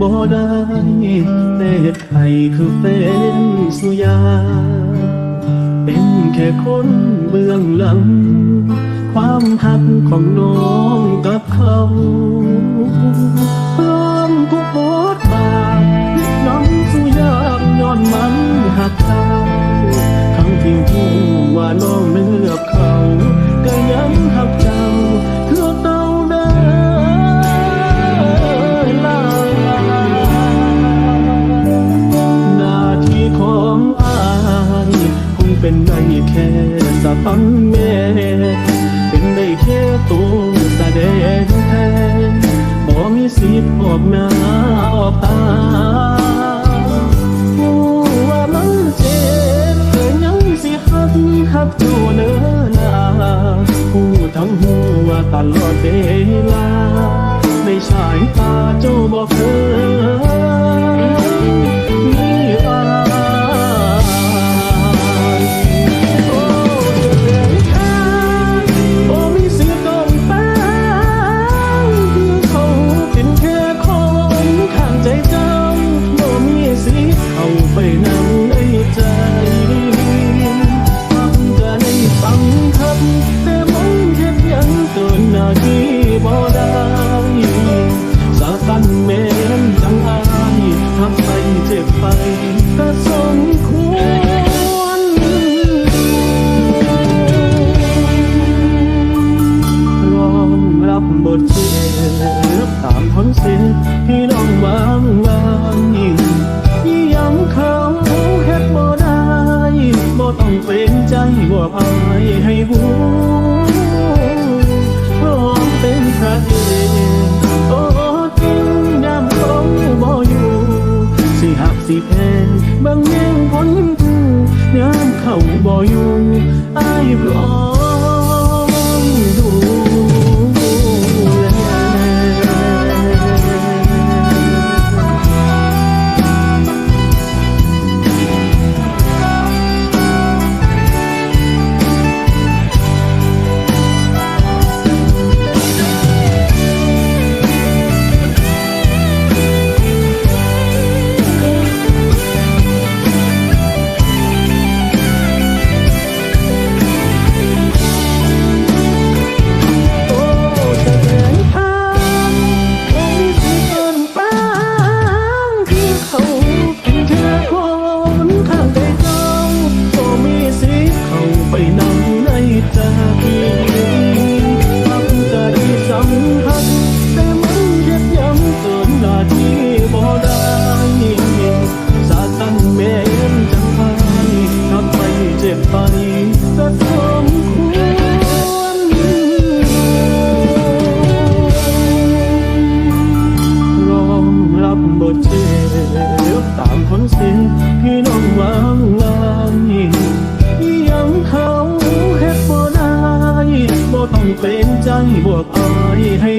บ่ได้เนตไผคือเป็นสุยา เป็นแค่คนเบื้องหลัง ความหักของน้องกับเขา เจ้าเนอนาคู่ทั้งหัวตลอดเวลาในสายตาเจ้าบอก วมอายให้หูพร้อมเป็นพระเอกโอ้จึงดำคงบ่อยู่สิหักสิแพนบางแย่งผนผู้น้ำเข้าบ่อยู่ไอ้ยพร้อม บวกอ้ายให้